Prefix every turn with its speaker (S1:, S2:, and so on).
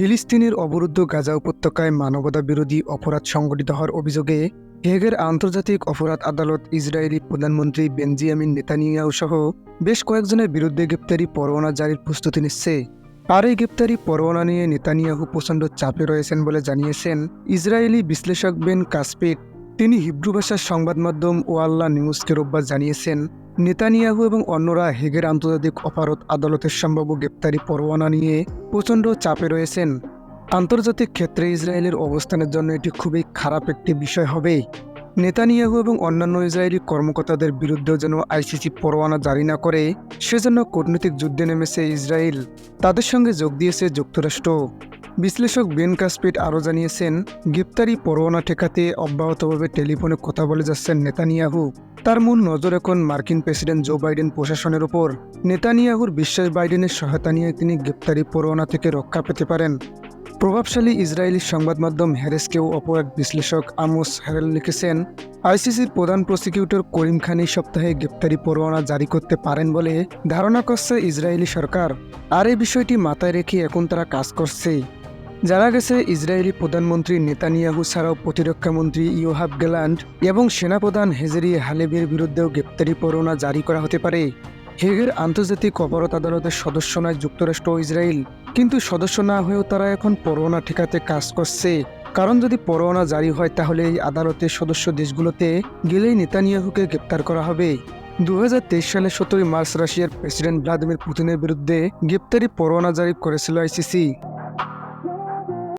S1: ফিলিস্তিনের অবরুদ্ধ গাজা উপত্যকায় মানবতা বিরোধী অপরাধ সংঘটিত হওয়ার অভিযোগে হেগের আন্তর্জাতিক অপরাধ আদালত ইসরায়েলি প্রধানমন্ত্রী বেনজিয়ামিন নেতানিয়াহু সহ বেশ কয়েকজনের বিরুদ্ধে গ্রেপ্তারি পরোয়ানা জারির প্রস্তুতি নিচ্ছে। আর এই গ্রেপ্তারি পরোয়ানা নিয়ে নেতানিয়াহু প্রচণ্ড চাপে রয়েছেন বলে জানিয়েছেন ইসরায়েলি বিশ্লেষক বেন কাসপিক তিনি হিব্রু ভাষার সংবাদ মাধ্যম ওয়াল্লা নিউজকে রোববার জানিয়েছেন নেতানিয়াহু এবং অন্যরা হেগের আন্তর্জাতিক অপরাধ আদালতের সম্ভাব্য গ্রেপ্তারি পরোয়ানা নিয়ে প্রচণ্ড চাপে রয়েছেন। আন্তর্জাতিক ক্ষেত্রে ইসরায়েলের অবস্থানের জন্য এটি খুবই খারাপ একটি বিষয় হবে। নেতানিয়াহু এবং অন্যান্য ইসরায়েলি কর্মকর্তাদের বিরুদ্ধেও যেন আইসিসি পরোয়ানা জারি না করে, সেজন্য কূটনৈতিক যুদ্ধে নেমেছে ইসরায়েল। তাদের সঙ্গে যোগ দিয়েছে যুক্তরাষ্ট্র। বিশ্লেষক বেন কাসপিট আরও জানিয়েছেন, গ্রেপ্তারি পরোয়ানা ঠেকাতে অব্যাহতভাবে টেলিফোনে কথা বলে যাচ্ছেন নেতানিয়াহু। তার মূল নজর এখন মার্কিন প্রেসিডেন্ট জো বাইডেন প্রশাসনের ওপর। নেতানিয়াহুর বিশ্বাস বাইডেনের সহায়তা নিয়ে তিনি গ্রেপ্তারি পরোয়ানা থেকে রক্ষা পেতে পারেন। প্রভাবশালী ইসরায়েলি সংবাদ মাধ্যম হ্যারেসকেও অপর এক বিশ্লেষক আমোস হ্যারেল লিখেছেন, আইসিসির প্রধান প্রসিকিউটর করিম খান এই সপ্তাহে গ্রেপ্তারি পরোয়ানা জারি করতে পারেন বলে ধারণা করছে ইসরায়েলি সরকার। আর এই বিষয়টি মাথায় রেখে এখন তারা কাজ করছে। জানা গেছে, ইসরায়েলি প্রধানমন্ত্রী নেতানিয়াহু ছাড়াও প্রতিরক্ষা মন্ত্রী ইয়োহাব গেলান্ড এবং সেনাপ্রধান হেজেরি হালেবের বিরুদ্ধেও গ্রেপ্তারি পরোয়ানা জারি করা হতে পারে। হেগের আন্তর্জাতিক অপরাধ আদালতের সদস্য নয় যুক্তরাষ্ট্র ও ইসরায়েল। কিন্তু সদস্য না হয়েও তারা এখন পরোয়ানা ঠেকাতে কাজ করছে। কারণ যদি পরোয়ানা জারি হয়, তাহলে এই আদালতের সদস্য দেশগুলোতে গেলেই নেতানিয়াহুকে গ্রেপ্তার করা হবে। দু সালে সতেরোই মার্চ রাশিয়ার প্রেসিডেন্ট ভ্লাদিমির পুতিনের বিরুদ্ধে গ্রেপ্তারি পরোয়ানা জারি করেছিল আইসিসি।